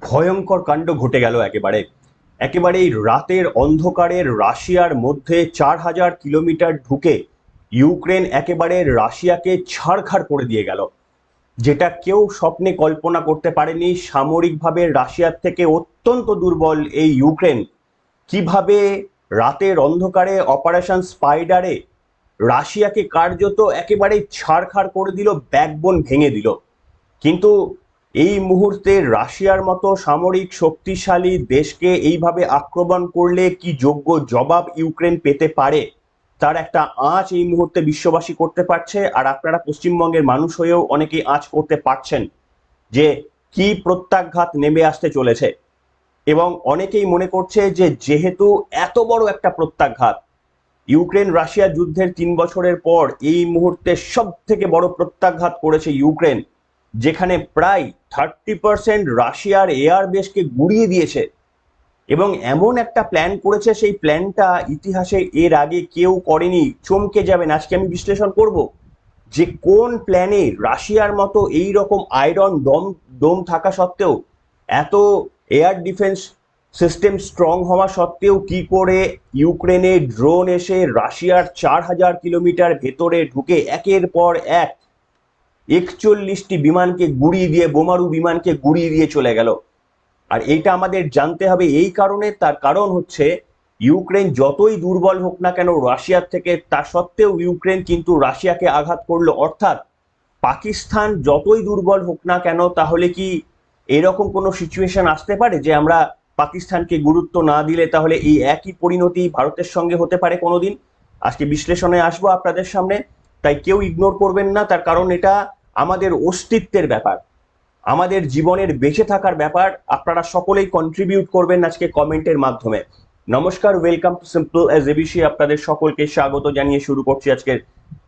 ভয়ঙ্কর কাণ্ড ঘটে গেল একেবারে। একেবারে রাতের অন্ধকারের রাশিয়ার মধ্যে চার হাজার কিলোমিটার ঢুকে ইউক্রেন একেবারে রাশিয়াকে ছাড়খাড় করে দিয়ে গেল। যেটা কেউ স্বপ্নে কল্পনা করতে পারেনি সামরিকভাবে রাশিয়ার থেকে অত্যন্ত দুর্বল এই ইউক্রেন। কীভাবে রাতের অন্ধকারে অপারেশন স্পাইডারে রাশিয়াকে কার্যত একেবারে ছাড়খাড় করে দিল, ব্যাকবোন ভেঙে দিল। কিন্তু এই মুহূর্তে রাশিয়ার মতো সামরিক শক্তিশালী দেশকে এইভাবে আক্রমণ করলে কি যোগ্য জবাব ইউক্রেন পেতে পারে? তার একটা আঁচ এই মুহূর্তে বিশ্ববাসী করতে পারছে, আর আপনারা পশ্চিমবঙ্গের মানুষ হয়েও অনেকেই আঁচ করতে পারছেন যে কি প্রত্যাঘাত নেমে আসতে চলেছে। এবং অনেকেই মনে করছে যে যেহেতু এত বড় একটা প্রত্যাঘাত, ইউক্রেন রাশিয়া যুদ্ধের তিন বছরের পর এই মুহূর্তে সব থেকে বড় প্রত্যাঘাত করেছে ইউক্রেন। যেখানে প্রায় থার্টি পার্সেন্ট রাশিয়ার এয়ার বেসকে গুড়িয়ে দিয়েছে। এবং এমন একটা প্ল্যান করেছে, সেই প্ল্যানটা ইতিহাসে এর আগে কেউ করেনি। চমকে যাবেন, আজকে আমি বিশ্লেষণ করব যে কোন প্ল্যানে রাশিয়ার মতো এই রকম আয়রন ডোম ডোম থাকা সত্ত্বেও, এত এয়ার ডিফেন্স সিস্টেম স্ট্রং হওয়া সত্ত্বেও কি করে ইউক্রেনে ড্রোন এসে রাশিয়ার চার হাজার কিলোমিটার ভেতরে ঢুকে একের পর এক একচল্লিশটি বিমানকে গুড়িয়ে দিয়ে, বোমারু বিমানকে গুড়িয়ে দিয়ে চলে গেল। আর এইটা আমাদের জানতে হবে, এই কারণে তার কারণ হচ্ছে, ইউক্রেন যতই দুর্বল হোক না কেন, রাশিয়ার থেকে তা সত্ত্বেও ইউক্রেন কিন্তু রাশিয়াকে আঘাত করল। অর্থাৎ, পাকিস্তান যতই দুর্বল হোক না কেন, তাহলে কি এরকম কোনো সিচুয়েশন আসতে পারে যে আমরা পাকিস্তানকে গুরুত্ব না দিলে তাহলে এই একই পরিণতি ভারতের সঙ্গে হতে পারে কোনোদিন? আজকে বিশ্লেষণে আসব আপনাদের সামনে। তাই কেউ ইগনোর করবেন না, তার কারণ এটা আমাদের অস্তিত্বের ব্যাপার। আমাদের জীবনের বেঁচে থাকার ব্যাপার আপনারা সকলেই কন্ট্রিবিউট করবেন আজকে কমেন্টের মাধ্যমে। নমস্কার welcome to simple as ABC আপনাদের সকলকে স্বাগত জানিয়ে শুরু করছি আজকের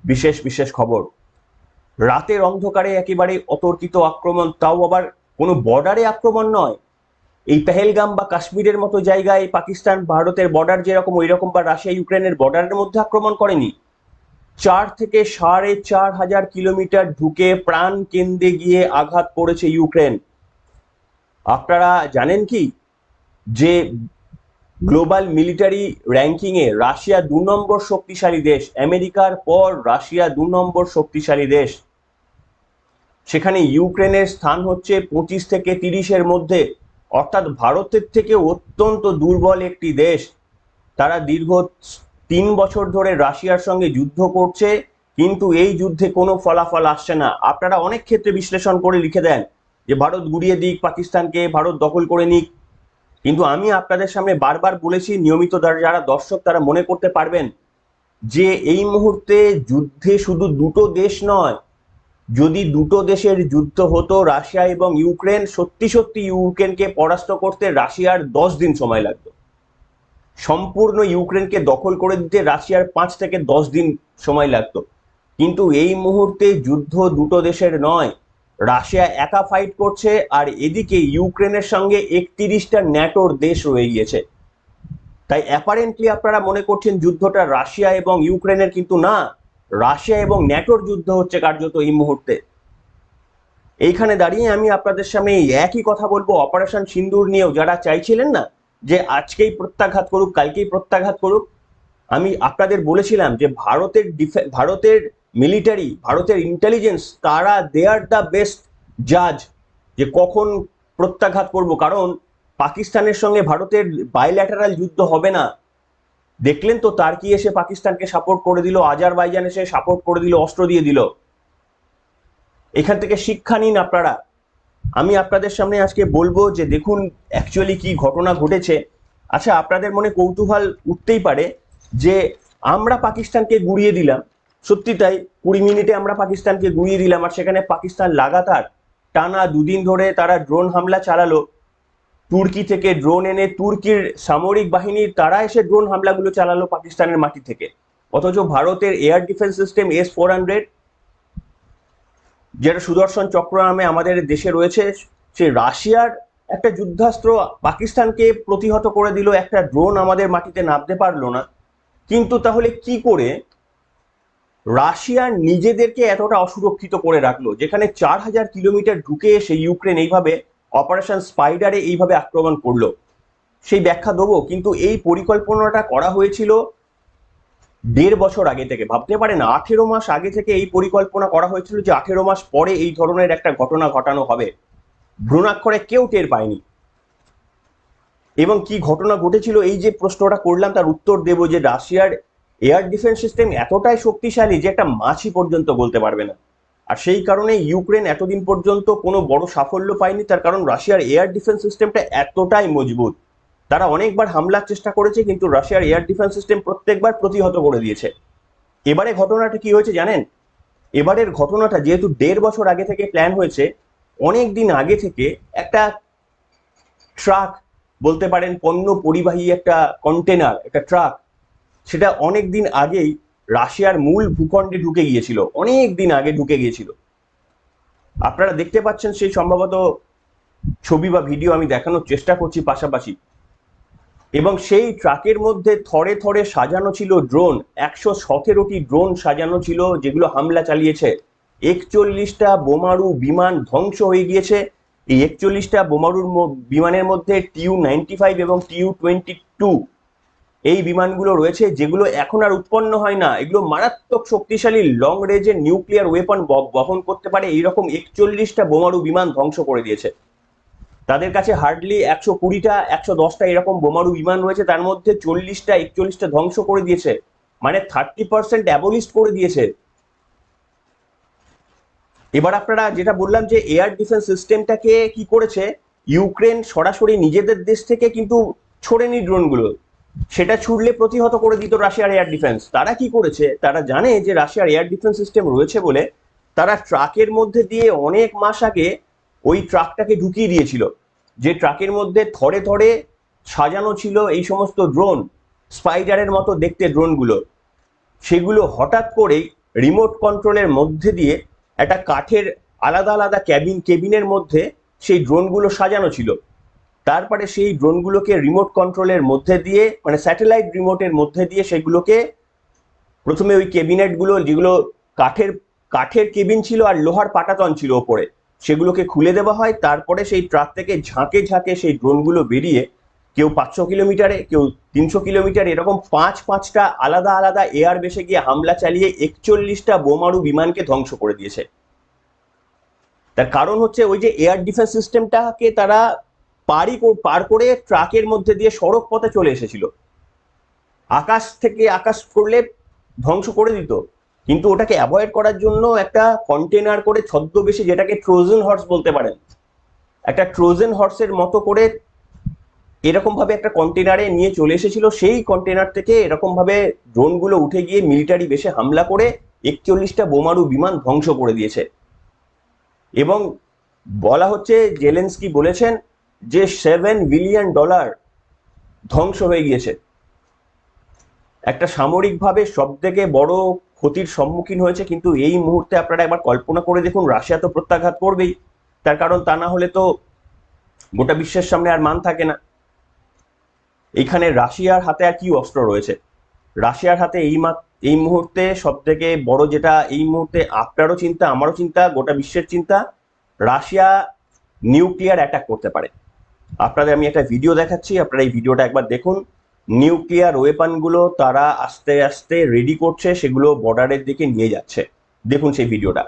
বিশেষ বিশেষ খবর। রাতের অন্ধকারে একেবারে অতর্কিত আক্রমণ, তাও আবার কোনো বর্ডারে আক্রমণ নয়। এই পেহেলগাম বা কাশ্মীরের মতো জায়গায় পাকিস্তান, ভারতের বর্ডার যেরকম ওই রকম বা রাশিয়া, ইউক্রেনের বর্ডারের মধ্যে আক্রমণ করেনি। চার থেকে সাড়ে চার হাজার কিলোমিটার ঢুকে প্রাণ কেন্দ্রে গিয়ে আঘাত করেছে ইউক্রেন। আপনারা জানেন কি? যে গ্লোবাল মিলিটারি র্যাঙ্কিংয়ে রাশিয়া দু নম্বর শক্তিশালী দেশ, আমেরিকার পর রাশিয়া দু নম্বর শক্তিশালী দেশ। সেখানে ইউক্রেনের স্থান হচ্ছে পঁচিশ থেকে তিরিশের মধ্যে। অর্থাৎ ভারতের থেকে অত্যন্ত দুর্বল একটি দেশ। তারা দীর্ঘ তিন বছর ধরে রাশিয়ার সঙ্গে যুদ্ধ করছে, কিন্তু এই যুদ্ধে কোনো ফলাফল আসছে না। আপনারা অনেক ক্ষেত্রে বিশ্লেষণ করে লিখে দেন যে ভারত গুড়িয়ে দিক, পাকিস্তানকে ভারত দখল করে নিক। কিন্তু আমি আপনাদের সামনে বারবার বলেছি, নিয়মিত যারা দর্শক, তারা মনে করতে পারবেন যে এই মুহূর্তে যুদ্ধে শুধু দুটো দেশ নয়, যদি দুটো দেশের যুদ্ধ হতো, রাশিয়া এবং ইউক্রেন, সত্যি সত্যি ইউক্রেনকে পরাস্ত করতে রাশিয়ার দশ দিন সময় লাগতো। সম্পূর্ণ ইউক্রেনকে দখল করে দিতে রাশিয়ার পাঁচ থেকে দশ দিন সময় লাগতো। কিন্তু এই মুহূর্তে যুদ্ধ দুটো দেশের নয়। রাশিয়া একা ফাইট করছে আর এদিকে ইউক্রেনের সঙ্গে একত্রিশটা ন্যাটোর দেশ রয়ে গিয়েছে। তাই অ্যাপারেন্টলি আপনারা মনে করছেন যুদ্ধটা রাশিয়া এবং ইউক্রেনের কিন্তু না। রাশিয়া এবং ন্যাটোর যুদ্ধ হচ্ছে কার্যত এই মুহূর্তে। এইখানে দাঁড়িয়ে আমি আপনাদের সামনে একই কথা বলব। অপারেশন সিন্দুর নিয়েও যারা চাইছিলেন না যে আজকেই প্রত্যাঘাত করুক, কালকেই প্রত্যাঘাত করুক, আমি আপনাদের বলেছিলাম যে ভারতের ভারতের মিলিটারি ভারতের ইন্টেলিজেন্স তারা দে আর দ্য বেস্ট জাজ যে কখন প্রত্যাঘাত করব। কারণ পাকিস্তানের সঙ্গে ভারতের বাইল্যাটারাল যুদ্ধ হবে না। দেখলেন তো তার কি এসে পাকিস্তানকে সাপোর্ট করে দিল, আজারবাইজান এসে সাপোর্ট করে দিল, অস্ত্র দিয়ে দিল। এখান থেকে শিক্ষা নিন আপনারা। আমি আপনাদের সামনে আজকে বলব যে দেখুন অ্যাকচুয়ালি কি ঘটনা ঘটেছে। আচ্ছা আপনাদের মনে কৌতূহল উঠতেই পারে যে আমরা পাকিস্তানকে গুড়িয়ে দিলাম। সত্যি তাই, কুড়ি মিনিটে আমরা পাকিস্তানকে গুড়িয়ে দিলাম আর সেখানে পাকিস্তান লাগাতার টানা দুদিন ধরে তারা ড্রোন হামলা চালালো। তুর্কি থেকে ড্রোন এনে তুর্কির সামরিক বাহিনীর তারা এসে ড্রোন হামলাগুলো চালালো পাকিস্তানের মাটি থেকে। অথচ ভারতের air defence system S four hundred যেটা সুদর্শন চক্র নামে আমাদের দেশে রয়েছে, সে রাশিয়ার একটা যুদ্ধাস্ত্র পাকিস্তানকে প্রতিহত করে দিল, একটা ড্রোন আমাদের মাটিতে নামতে পারল না। কিন্তু তাহলে কি করে রাশিয়া নিজেদেরকে এতটা অসুরক্ষিত করে রাখল, যেখানে চার হাজার কিলোমিটার ঢুকে এসে ইউক্রেন এইভাবে অপারেশন স্পাইডারে এইভাবে আক্রমণ করল? সেই ব্যাখ্যা দেবো, কিন্তু এই পরিকল্পনাটা করা হয়েছিল দেড় বছর আগে থেকে, ভাবতে পারেন আঠেরো মাস আগে থেকে এই পরিকল্পনা করা হয়েছিল যে আঠেরো মাস পরে এই ধরনের একটা ঘটনা ঘটানো হবে। ভ্রূণাক্ষরে কেউ টের পায়নি। এবং কি ঘটনা ঘটেছিল এই যে প্রশ্নটা করলাম, তার উত্তর দেব যে রাশিয়ার এয়ার ডিফেন্স সিস্টেম এতটাই শক্তিশালী যে একটা মাছি পর্যন্ত বলতে পারবে না। আর সেই কারণে ইউক্রেন এতদিন পর্যন্ত কোনো বড় সাফল্য পায়নি, তার কারণ রাশিয়ার এয়ার ডিফেন্স সিস্টেমটা এতটাই মজবুত তারা অনেকবার হামলার চেষ্টা করেছে, কিন্তু রাশিয়ার এয়ার ডিফেন্স সিস্টেম প্রত্যেকবার প্রতিহত করে দিয়েছে। এবারে ঘটনাটা কি হয়েছে জানেন? এবারের ঘটনাটা যেহেতু দেড় বছর আগে থেকে প্ল্যান হয়েছে, অনেক দিন আগে থেকে একটা ট্রাক, বলতে পারেন পণ্য পরিবাহী একটা কন্টেনার একটা ট্রাক, সেটা অনেক দিন আগেই রাশিয়ার মূল ভূখণ্ডে ঢুকে গিয়েছিল, অনেক দিন আগে ঢুকে গিয়েছিল। আপনারা দেখতে পাচ্ছেন সেই সম্ভবত ছবি বা ভিডিও আমি দেখানোর চেষ্টা করছি পাশাপাশি। এবং সেই ট্রাকের মধ্যে থরে থরে সাজানো ছিল ড্রোন। একশো সতেরোটি ড্রোন সাজানো ছিল যেগুলো হামলা চালিয়েছে। একচল্লিশটা বোমারু বিমান ধ্বংস হয়ে গিয়েছে। এই একচল্লিশটা বোমারুর বিমানের মধ্যে টিউ নাইনটি ফাইভ এবং টিউ টোয়েন্টি টু এই বিমানগুলো রয়েছে, যেগুলো এখন আর উৎপন্ন হয় না। এগুলো মারাত্মক শক্তিশালী লং রেঞ্জের নিউক্লিয়ার ওয়েপন বহন করতে পারে। এইরকম একচল্লিশটা বোমারু বিমান ধ্বংস করে দিয়েছে। তাদের কাছে হার্ডলি একশো কুড়িটা, একশো দশটা এরকম বোমারু বিমান রয়েছে, তার মধ্যে চল্লিশটা, একচল্লিশটা ধ্বংস করে দিয়েছে। মানে থার্টি পার্সেন্ট অ্যাবলিস্ট করে দিয়েছে। এবার আপনারা যেটা বললাম যে এয়ার ডিফেন্স সিস্টেমটাকে কি করেছে, ইউক্রেন সরাসরি নিজেদের দেশ থেকে কিন্তু ছোড়েনি ড্রোনগুলো সেটা ছুড়লে প্রতিহত করে দিত রাশিয়ার এয়ার ডিফেন্স তারা কি করেছে, তারা জানে যে রাশিয়ার এয়ার ডিফেন্স সিস্টেম রয়েছে বলে তারা ট্রাকের মধ্যে দিয়ে অনেক মাস আগে ওই ট্রাকটাকে ঢুকিয়ে দিয়েছিল। যে ট্রাকের মধ্যে থরে থরে সাজানো ছিল এই সমস্ত ড্রোন স্পাইডারের মতো দেখতে ড্রোনগুলো সেগুলো হঠাৎ করেই রিমোট কন্ট্রোলের মধ্যে দিয়ে একটা কাঠের আলাদা আলাদা ক্যাবিন কেবিনের মধ্যে সেই ড্রোনগুলো সাজানো ছিল। তারপরে সেই ড্রোনগুলোকে রিমোট কন্ট্রোলের মধ্যে দিয়ে মানে স্যাটেলাইট রিমোটের মধ্যে দিয়ে সেগুলোকে প্রথমে ওই কেবিনেটগুলো যেগুলো কাঠের কাঠের কেবিন ছিল আর লোহার পাটাতন ছিল ওপরে সেগুলোকে খুলে দেওয়া হয়, তারপরে সেই ট্রাক থেকে ঝাঁকে ঝাঁকে সেই ড্রোনগুলো বেরিয়ে কেউ পাঁচশো কিলোমিটারে, কেউ তিনশো কিলোমিটার, এরকম পাঁচ পাঁচটা আলাদা আলাদা এয়ার বেসে গিয়ে হামলা চালিয়ে একচল্লিশটা বোমারু বিমানকে ধ্বংস করে দিয়েছে। তার কারণ হচ্ছে ওই যে এয়ার ডিফেন্স সিস্টেমটাকে তারা পারি পার করে ট্রাকের মধ্যে দিয়ে সড়ক পথে চলে এসেছিল। আকাশ থেকে আকাশ করলে ধ্বংস করে দিত। কিন্তু ওটাকে অ্যাভয়েড করার জন্য একটা কন্টেনার করে ছদ্মবেশে যেটাকে ট্রোজেন হর্স বলতে পারেন, একটা ট্রোজেন হর্সের মতো করে এরকম ভাবে একটা কন্টেনারে নিয়ে চলে এসেছিল। সেই কন্টেনার থেকে এরকম ভাবে ড্রোনগুলো উঠে গিয়ে মিলিটারি বেশে হামলা করে একচল্লিশটা বোমারু বিমান ধ্বংস করে দিয়েছে। এবং বলা হচ্ছে জেলেন্সকি বলেছেন যে সেভেন বিলিয়ন ডলার ধ্বংস হয়ে গিয়েছে। একটা সামরিকভাবে সব থেকে বড় ক্ষতির সম্মুখীন হয়েছে, কিন্তু এই মুহূর্তে আপনারা একবার কল্পনা করে দেখুন, রাশিয়া তো প্রত্যাঘাত করবেই। তার কারণ তা না হলে তো গোটা বিশ্বের সামনে আর মান থাকে না। এইখানে রাশিয়ার হাতে আর কি অস্ত্র রয়েছে? রাশিয়ার হাতে এই মা এই মুহূর্তে সব থেকে বড় যেটা, এই মুহূর্তে আপনারও চিন্তা, আমারও চিন্তা, গোটা বিশ্বের চিন্তা, রাশিয়া নিউক্লিয়ার অ্যাটাক করতে পারে। আপনাদের আমি একটা ভিডিও দেখাচ্ছি, আপনারা এই ভিডিওটা একবার দেখুন। নিউক্লিয়ার ওয়েপনগুলো তারা আস্তে আস্তে রেডি করছে, সেগুলো বর্ডারের দিকে নিয়ে যাচ্ছে। দেখুন সেই ভিডিওটা।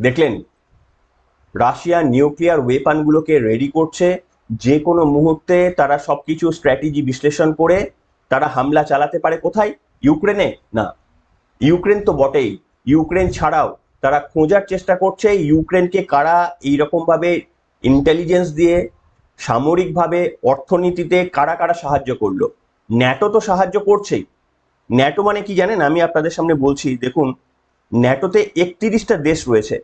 দেখলেন, রাশিয়া নিউক্লিয়ার ওয়েপনগুলোকে রেডি করছে। যে কোনো মুহূর্তে তারা সবকিছু স্ট্র্যাটেজি বিশ্লেষণ করে তারা হামলা চালাতে পারে। কোথায়? ইউক্রেনে? না। ইউক্রেন তো বটেই। ইউক্রেন ছাড়াও তারা খোঁজার চেষ্টা করছে ইউক্রেনকে কারা এইরকম ভাবে ইন্টেলিজেন্স দিয়ে, সামরিকভাবে, অর্থনীতিতে কারা কারা সাহায্য করল? ন্যাটো তো সাহায্য করছেই। ন্যাটো মানে কি জানেন? আমি আপনাদের সামনে বলছি, দেখুন ন্যাটোতে একত্রিশটা দেশ রয়েছে।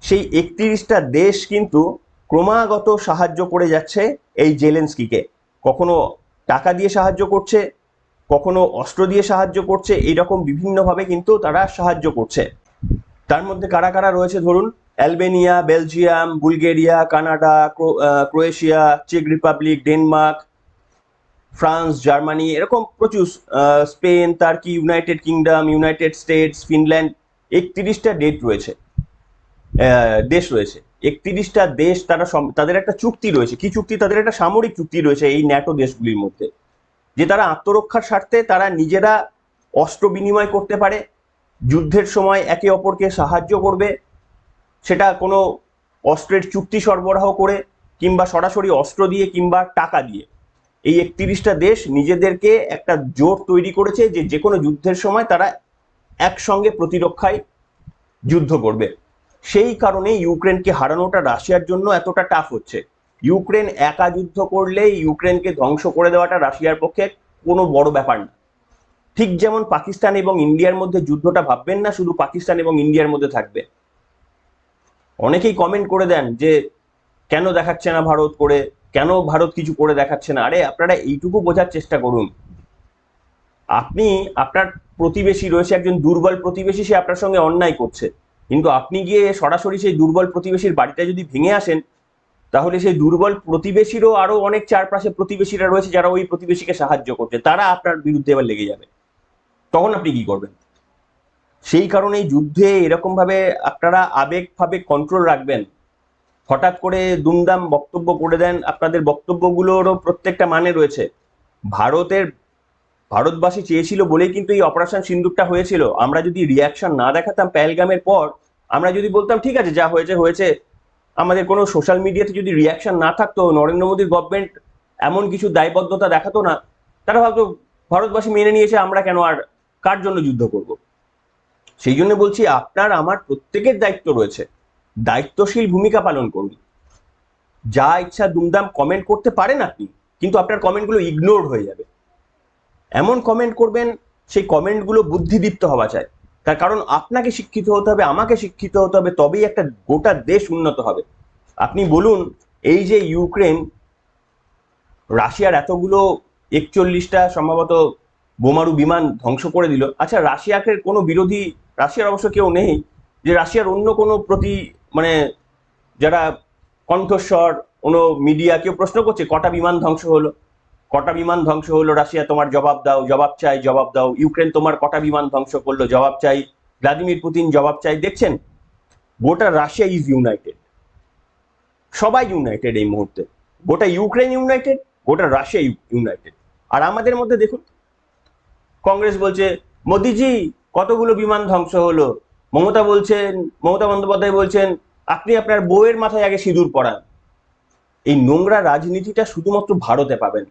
সেই একত্রিশটা দেশ কিন্তু ক্রমাগত সাহায্য করে যাচ্ছে এই জেলেন্সকিকে। কখনো টাকা দিয়ে সাহায্য করছে, কখনো অস্ত্র দিয়ে সাহায্য করছে, এইরকম বিভিন্নভাবে কিন্তু তারা সাহায্য করছে। তার মধ্যে কারা কারা রয়েছে ধরুন? Albania, Belgium, Bulgaria, Canada, cro- Croatia, check Republic, Denmark France, Germany, এরকম প্রচুর Spain Turkey United Kingdom, United States, Finland, একত্রিশটা ডেট রয়েছে দেশ রয়েছে। একত্রিশটা দেশ তারা তাদের একটা চুক্তি রয়েছে। কি চুক্তি? তাদের একটা সামরিক চুক্তি রয়েছে এই ন্যাটো দেশগুলির মধ্যে, যে তারা আত্মরক্ষার স্বার্থে তারা নিজেরা অস্ত্র বিনিময় করতে পারে, যুদ্ধের সময় একে অপরকে সাহায্য করবে, সেটা কোনো অস্ত্রের চুক্তি সরবরাহ করে, কিংবা সরাসরি অস্ত্র দিয়ে কিংবা টাকা দিয়ে। এই একত্রিশটা দেশ নিজেদেরকে একটা জোট তৈরি করেছে যে যে কোনো যুদ্ধের সময় তারা একসঙ্গে প্রতিরক্ষায় যুদ্ধ করবে। সেই কারণে ইউক্রেনকে হারানোটা রাশিয়ার জন্য এতটা টাফ হচ্ছে। ইউক্রেন একা যুদ্ধ করলে ইউক্রেনকে ধ্বংস করে দেওয়াটা রাশিয়ার পক্ষে কোনো বড় ব্যাপার না। ঠিক যেমন পাকিস্তান এবং ইন্ডিয়ার মধ্যে যুদ্ধটা ভাববেন না, শুধু পাকিস্তান এবং ইন্ডিয়ার মধ্যে থাকবে। অনেকেই কমেন্ট করে দেন যে, কেন দেখাচ্ছে না ভারত করে? কেন ভারত কিছু করে দেখাচ্ছে না? আরে, আপনারা এইটুকু বোঝার চেষ্টা করুন। আপনি, আপনার প্রতিবেশী রয়েছে একজন দুর্বল প্রতিবেশী, সে আপনার সঙ্গে অন্যায় করছে। কিন্তু আপনি গিয়ে সরাসরি সেই দুর্বল প্রতিবেশীর বাড়িটা যদি ভেঙে আসেন, তাহলে সেই দুর্বল প্রতিবেশীরও আরও অনেক চারপাশে প্রতিবেশীরা রয়েছে যারা ওই প্রতিবেশীকে সাহায্য করছে। তারা আপনার বিরুদ্ধে এবার লেগে যাবে। তখন আপনি কি করবেন? সেই কারণে যুদ্ধে এরকম ভাবে আপনারা আবেগভাবে কন্ট্রোল রাখবেন। হঠাৎ করে দুমদাম বক্তব্য করে দেন। আপনাদের বক্তব্যগুলোরও প্রত্যেকটা মানে রয়েছে। ভারতের, ভারতবাসী চেয়েছিল বলেই কিন্তু এই অপারেশন সিন্দুরটা হয়েছিল। আমরা যদি রিয়াকশন না দেখাতাম পেহেলগামের পর, আমরা যদি বলতাম, ঠিক আছে, যা হয়েছে হয়েছে। আমাদের কোনো সোশ্যাল মিডিয়াতে যদি রিয়াকশন না থাকতো, নরেন্দ্র মোদীর গভর্নমেন্ট এমন কিছু দায়বদ্ধতা দেখাতো না, তারা ভাবতো ভারতবাসী মেনে নিয়েছে, আমরা কেন আর কার জন্য যুদ্ধ করব? সেই জন্য বলছি, আপনার, আমার প্রত্যেকের দায়িত্ব রয়েছে। দায়িত্বশীল ভূমিকা পালন করুন। যা ইচ্ছা দুমদাম কমেন্ট করতে পারেন আপনি, কিন্তু আপনার কমেন্টগুলো ইগনোর হয়ে যাবে। এমন কমেন্ট করবেন, সেই কমেন্টগুলো বুদ্ধিদীপ্ত হওয়া চাই। তার কারণ আপনাকে শিক্ষিত হতে হবে, আমাকে শিক্ষিত হতে হবে, তবেই একটা গোটা দেশ উন্নত হবে। আপনি বলুন, এই যে ইউক্রেন, রাশিয়ার এতগুলো একচল্লিশটা সম্ভবত বোমারু বিমান ধ্বংস করে দিল। আচ্ছা রাশিয়াকে কোনো বিরোধী, রাশিয়ার অবশ্য কেউ নেই যে রাশিয়ার অন্য কোনো প্রতি মানে যারা কণ্ঠস্বর, কোনো মিডিয়া কেউ প্রশ্ন করছে, কটা বিমান ধ্বংস হলো? কটা বিমান ধ্বংস হলো? রাশিয়া তোমার জবাব দাও, জবাব চাই, জবাব দাও। ইউক্রেন তোমার কটা বিমান ধ্বংস করল? জবাব চাই। ভ্লাদিমির পুতিন জবাব চাই। দেখছেন? গোটা রাশিয়া ইজ ইউনাইটেড সবাই ইউনাইটেড এই মুহূর্তে। গোটা ইউক্রেন ইউনাইটেড গোটা রাশিয়া ইউনাইটেড আর আমাদের মধ্যে দেখুন, কংগ্রেস বলছে, মোদিজি, কতগুলো বিমান ধ্বংস হলো? মমতা বলছেন, মমতা বন্দ্যোপাধ্যায় বলছেন, আপনি আপনার বউয়ের মাথায় আগে সিঁদুর পরান। এই নোংরা রাজনীতিটা শুধুমাত্র ভারতে পাবেন।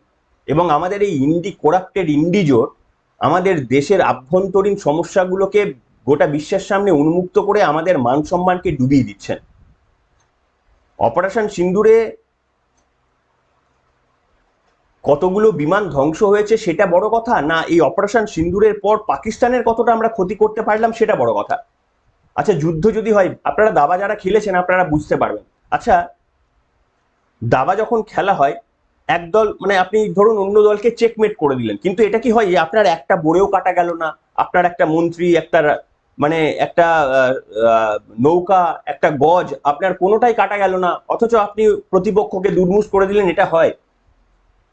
এবং আমাদের এই ইন্ডি কোরাপ্টেড ইন্ডিজোর আমাদের দেশের আভ্যন্তরীণ সমস্যাগুলোকে গোটা বিশ্বের সামনে উন্মুক্ত করে আমাদের মান সম্মানকে ডুবিয়ে দিচ্ছেন। অপারেশন সিন্দুরে কতগুলো বিমান ধ্বংস হয়েছে সেটা বড় কথা? না, এই অপারেশন সিন্দুরের পর পাকিস্তানের কতটা আমরা ক্ষতি করতে পারলাম সেটা বড় কথা। আচ্ছা যুদ্ধ যদি হয়, আপনারা দাবা যারা খেলেছেন, আপনারা বুঝতে পারবেন। আচ্ছা দাবা যখন খেলা হয় একদল মানে আপনি ধরুন অন্য দলকে চেকমেট করে দিলেন, কিন্তু এটা কি হয়? আপনার একটা বোরেও কাটা গেল না, আপনার একটা মন্ত্রী, একটা মানে একটা নৌকা, একটা গজ, আপনার কোনোটাই কাটা গেল না, অথচ আপনি প্রতিপক্ষকে দুর্মুষ করে দিলেন, এটা হয়।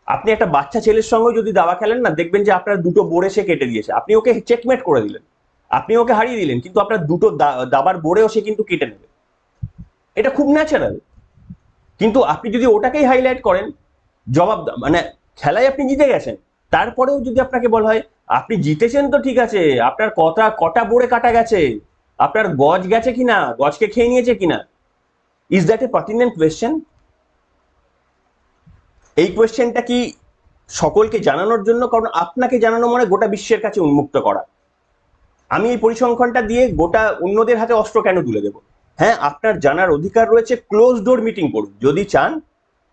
আপনি একটা বাচ্চা ছেলের সঙ্গে যদি দাবা খেলেন না, দেখবেন যে আপনার দুটো বোরে সে কেটে দিয়েছে। আপনি ওকে চেকমেট করে দিলেন। আপনি ওকে হারিয়ে দিলেন, কিন্তু আপনার দুটো দাবার বোরেও সে কিন্তু কেটে নেবে। এটা খুব ন্যাচারাল কিন্তু আপনি যদি ওটাকেই হাইলাইট করেন, জবাব মানে খেলায় আপনি জিতে গেছেন। তারপরেও যদি আপনাকে বলা হয়, আপনি জিতেছেন তো ঠিক আছে, আপনার কটা কটা বোরে কাটা গেছে, আপনার গজ গেছে কিনা, গজকে খেয়ে নিয়েছে কিনা? Is that a pertinent question এই কোয়েশ্চেনটা কি সকলকে জানানোর জন্য? কারণ আপনাকে জানানো মানে গোটা বিশ্বের কাছে উন্মুক্ত করা। আমি এই পরিসংখ্যানটা দিয়ে গোটা অন্যদের হাতে অস্ত্র কেন তুলে দেবো? হ্যাঁ আপনার জানার অধিকার রয়েছে ক্লোজ ডোর মিটিং করুন। যদি চান,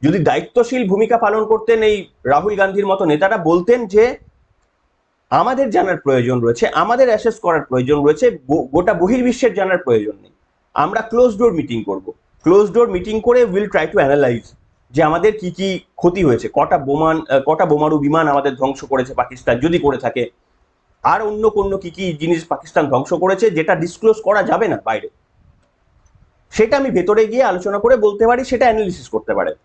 যদি দায়িত্বশীল ভূমিকা পালন করতেন এই রাহুল গান্ধীর মতো নেতারা বলতেন যে, আমাদের জানার প্রয়োজন রয়েছে, আমাদের অ্যাসেস করার প্রয়োজন রয়েছে গোটা বহির্বিশ্বের জানার প্রয়োজন নেই। আমরা ক্লোজ ডোর মিটিং করব। ক্লোজ ডোর মিটিং করে উইল ট্রাই টু অ্যানালাইজ যে আমাদের কি কি ক্ষতি হয়েছে। কটা বোমান কটা বোমারু বিমান আমাদের ধ্বংস করেছে পাকিস্তান, যদি করে থাকে। আর অন্য কোনো কি কি জিনিস পাকিস্তান ধ্বংস করেছে যেটা ডিসক্লোজ করা যাবে না বাইরে? সেটা আমি ভেতরে গিয়ে আলোচনা করে বলতে পারি, সেটা অ্যানালিসিস করতে পারে।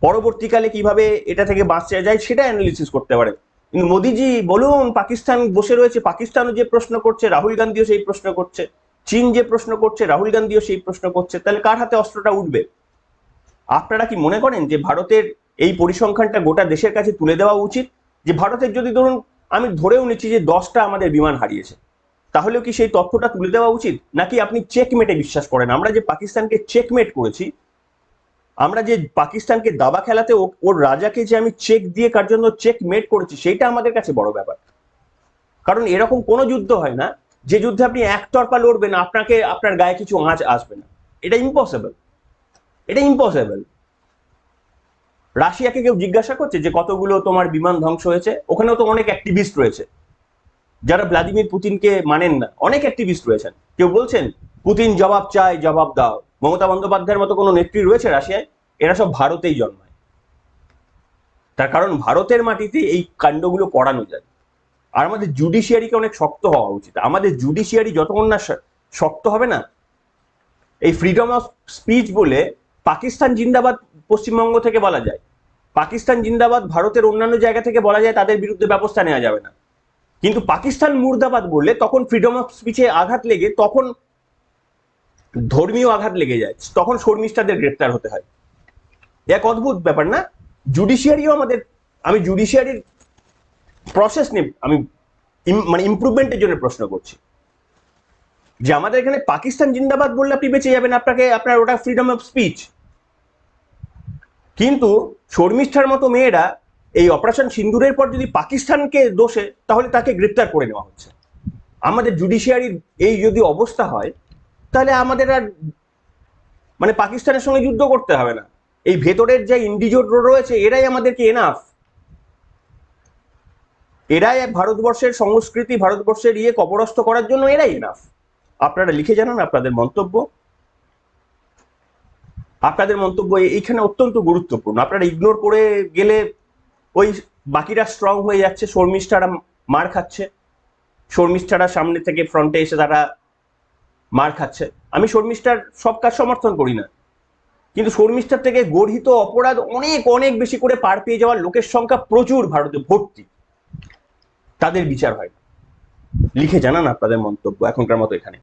পরবর্তীকালে কীভাবে এটা থেকে বাঁচা যায় সেটা অ্যানালিসিস করতে পারে। কিন্তু মোদিজি বলুন, পাকিস্তান বসে রয়েছে, পাকিস্তানও যে প্রশ্ন করছে, রাহুল গান্ধীও সেই প্রশ্ন করছে, চীন যে প্রশ্ন করছে, রাহুল গান্ধীও সেই প্রশ্ন করছে, তাহলে কার হাতে অস্ত্রটা উঠবে? আপনারা কি মনে করেন যে ভারতের এই পরিসংখ্যানটা গোটা দেশের কাছে তুলে দেওয়া উচিত? যে ভারতের যদি ধরুন আমি ধরেও নিচ্ছি যে দশটা আমাদের বিমান হারিয়েছে। তাহলেও কি সেই তথ্যটা তুলে দেওয়া উচিত? নাকি আপনি চেকমেটে বিশ্বাস করেন? আমরা যে পাকিস্তানকে চেকমেট করেছি, আমরা যে পাকিস্তানকে দাবা খেলাতে ওর রাজাকে যে আমি চেক দিয়ে কার জন্য চেক মেট করেছি, সেইটা আমাদের কাছে বড় ব্যাপার। কারণ এরকম কোনো যুদ্ধ হয় না, যে যুদ্ধে আপনি একতরফা লড়বেন, আপনাকে আপনার গায়ে কিছু আঁচ আসবে না। এটা ইম্পসিবল এটা ইম্পসিবল রাশিয়াকে কেউ জিজ্ঞাসা করছে যে কতগুলো তোমার বিমান ধ্বংস হয়েছে? ওখানেও তো অনেক অ্যাক্টিভিস্ট রয়েছে। যারা ভ্লাদিমির পুতিনকে মানেন না, অনেক অ্যাক্টিভিস্ট রয়েছেন। কেউ বলছেন, পুতিন জবাব চায়, জবাব দাও। মমতা বন্দ্যোপাধ্যায়ের মতো কোনো নেত্রী রয়েছে রাশিয়ায়, এরা সব ভারতেই জন্মায়। তার কারণ ভারতের মাটিতে এই কাণ্ডগুলো করানো যায়। আর আমাদের জুডিশিয়ারিকে অনেক শক্ত হওয়া উচিত। আমাদের জুডিশিয়ারি যতক্ষণ না শক্ত হবে না। এই ফ্রিডম অফ স্পিচ বলে পাকিস্তান জিন্দাবাদ পশ্চিমবঙ্গ থেকে বলা যায়। পাকিস্তান জিন্দাবাদ ভারতের অন্যান্য জায়গা থেকে বলা যায় তাদের বিরুদ্ধে ব্যবস্থা নেওয়া যাবে না। কিন্তু পাকিস্তান মুর্দাবাদ বললে তখন ফ্রিডম অফ স্পিচে আঘাত লেগে তখন ধর্মীয় আঘাত লেগে যায়। তখন শর্মিষ্ঠাদের গ্রেপ্তার হতে হয়। এক অদ্ভুত ব্যাপার না? জুডিশিয়ারিও আমাদের আমি জুডিশিয়ারির প্রসেস নিয়ে আমি মানে ইমপ্রুভমেন্টের জন্য প্রশ্ন করছি। যে আমাদের এখানে পাকিস্তান জিন্দাবাদ বললে আপনি বেঁচে যাবেন আপনাকে আপনার ওটা ফ্রিডম অফ স্পিচ কিন্তু শর্মিষ্ঠার মতো মেয়েরা এই অপারেশন সিন্দুরের পর যদি পাকিস্তানকে দোষে, তাহলে তাকে গ্রেপ্তার করে নেওয়া হচ্ছে। আমাদের জুডিশিয়ারির এই যদি অবস্থা হয়, তাহলে আমাদের আর মানে পাকিস্তানের সঙ্গে যুদ্ধ করতে হবে না। এই ভেতরের যে ইন্ডিজোট রয়েছে, এরাই আমাদেরকে এনাফ এরাই ভারতবর্ষের সংস্কৃতি, ভারতবর্ষের ইয়ে কবরস্থ করার জন্য এরাই এনাফ আপনারা লিখে জানান আপনাদের মন্তব্য। আপনাদের মন্তব্য এইখানে অত্যন্ত গুরুত্বপূর্ণ। আপনারা ইগনোর করে গেলে ওই বাকিরা স্ট্রং হয়ে যাচ্ছে, শর্মিষ্ঠারা মার খাচ্ছে। শর্মিষ্ঠারা সামনে থেকে ফ্রন্টে এসে তারা মার খাচ্ছে। আমি শর্মিষ্ঠার সব কাজ সমর্থন করি না। কিন্তু শর্মিষ্ঠার থেকে গর্হিত অপরাধ অনেক অনেক বেশি করে পার পেয়ে যাওয়ার লোকের সংখ্যা প্রচুর ভারতে ভর্তি। তাদের বিচার হয় লিখে জানান আপনাদের মন্তব্য এখনকার মতো এখানে।